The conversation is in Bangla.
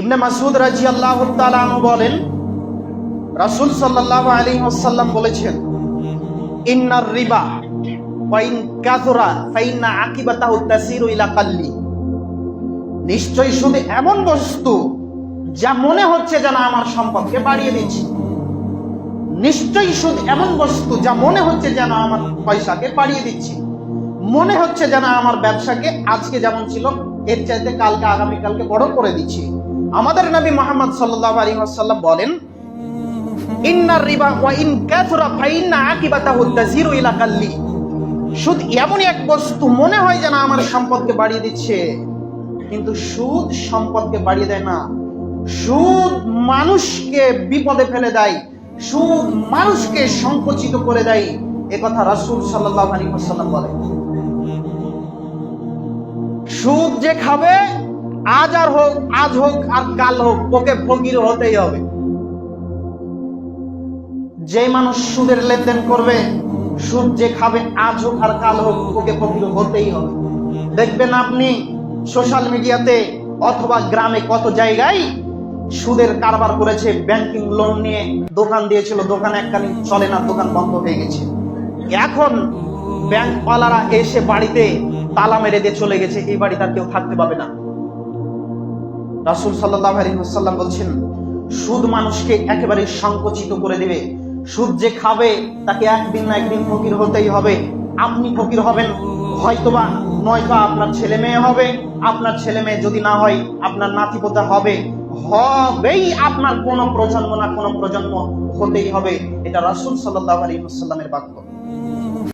ইবনে মাসুদ রাজি আল্লাহ বলেন, রাসুল সাল্লাহ আলী ওসাল্লাম বলেছেন, ইন্নার রিবা নিশ্চয়ই শুধু এমন বস্তু যা মনে হচ্ছে যেন আমার সম্পদকে বাড়িয়ে দিচ্ছে। নিশ্চয়ই সুদ এমন বস্তু যা মনে হচ্ছে যেন আমার পয়সাকে বাড়িয়ে দিচ্ছে। মনে হচ্ছে যেন আমার ব্যবসাকে আজকে যেমন ছিল, এর চাইতে কালকে, আগামীকালকে বড় করে দিচ্ছে। আমাদের নবী মোহাম্মদ সাল্লাহ আলী আসাল্লাম বলেন ইন্নার রিবা সুদ এমনই এক বস্তু, মনে হয় যেন আমার সম্পদকে বাড়িয়ে দিচ্ছে, কিন্তু সুদ সম্পদকে বাড়িয়ে দেয় না। সুদ মানুষকে বিপদে ফেলে দেয়, সুদ মানুষকে সংকুচিত করে দেয়, এ কথা রাসূল সাল্লাল্লাহু আলাইহি ওয়াসাল্লাম বলে সুদ যে খাবে আজ আর হোক, আজ হোক আর কাল হোক, ওকে ফকির হতেই হবে। যে মানুষ সুদের লেনদেন করবে, সুদ যে খাবে আজ হোক আর কাল হোক, ওকে ফকির হতেই হবে। দেখবেন আপনি সোশ্যাল মিডিয়াতে অথবা গ্রামে কত জায়গায় সুদের কারবার করেছে ব্যাংকিং লোন নিয়ে দোকান দিয়েছিল, দোকান এককালীন চলে না, দোকান বন্ধ হয়ে গেছে। এখন ব্যাংকওয়ালারা এসে বাড়িতে তালা মেরে দিয়ে চলে গেছে, এই বাড়িতে আর কেউ থাকতে পাবে না। রাসুল সাল্লাহ আলহিহাল্লাম বলছেন, সুদ মানুষকে একেবারে সংকুচিত করে দিবে। সুদ যে খাবে, তাকে একদিন না একদিন ফকির হতেই হবে। আপনি ফকির হবেন, হয়তোবা নয়তো আপনার ছেলে মেয়ে হবে। আপনার ছেলে মেয়ে যদি না হয়, আপনার নাতিপোতা হবে। হবেই আপনার কোন প্রজন্ম না কোন প্রজন্ম হতেই হবে। এটা রাসুল সাল্লাহ আলী সাল্লামের বাক্য।